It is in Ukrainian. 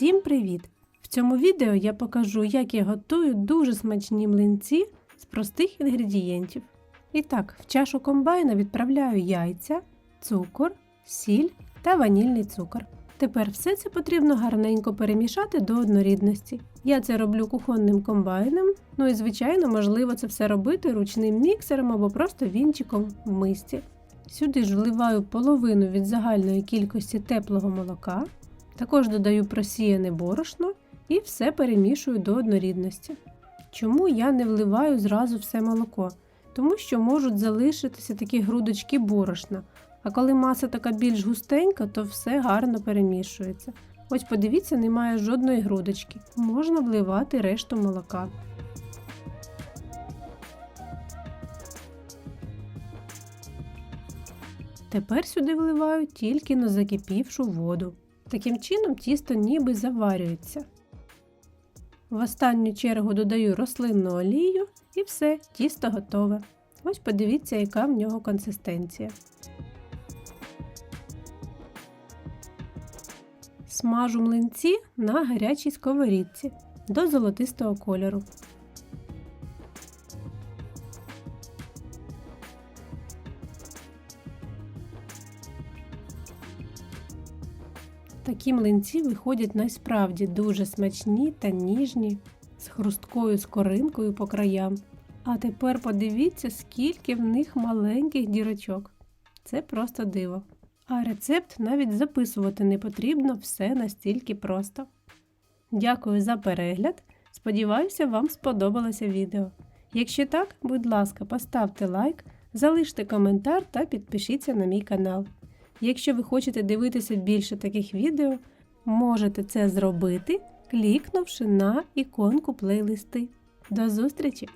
Всім привіт! В цьому відео я покажу, як я готую дуже смачні млинці з простих інгредієнтів. І так, в чашу комбайна відправляю яйця, цукор, сіль та ванільний цукор. Тепер все це потрібно гарненько перемішати до однорідності. Я це роблю кухонним комбайном, ну і звичайно можливо це все робити ручним міксером або просто вінчиком в мисці. Сюди ж вливаю половину від загальної кількості теплого молока, також додаю просіяне борошно і все перемішую до однорідності. Чому я не вливаю зразу все молоко? Тому що можуть залишитися такі грудочки борошна, а коли маса така більш густенька, то все гарно перемішується. Ось подивіться, немає жодної грудочки. Можна вливати решту молока. Тепер сюди вливаю тільки на закипівшу воду. Таким чином тісто ніби заварюється. В останню чергу додаю рослинну олію і все, тісто готове. Ось подивіться, яка в нього консистенція. Смажу млинці на гарячій сковорідці до золотистого кольору. Такі млинці виходять насправді дуже смачні та ніжні, з хрусткою скоринкою по краям. А тепер подивіться, скільки в них маленьких дірочок. Це просто диво. А рецепт навіть записувати не потрібно, все настільки просто. Дякую за перегляд. Сподіваюся, вам сподобалося відео. Якщо так, будь ласка, поставте лайк, залиште коментар та підпишіться на мій канал. Якщо ви хочете дивитися більше таких відео, можете це зробити, клікнувши на іконку плейлисти. До зустрічі!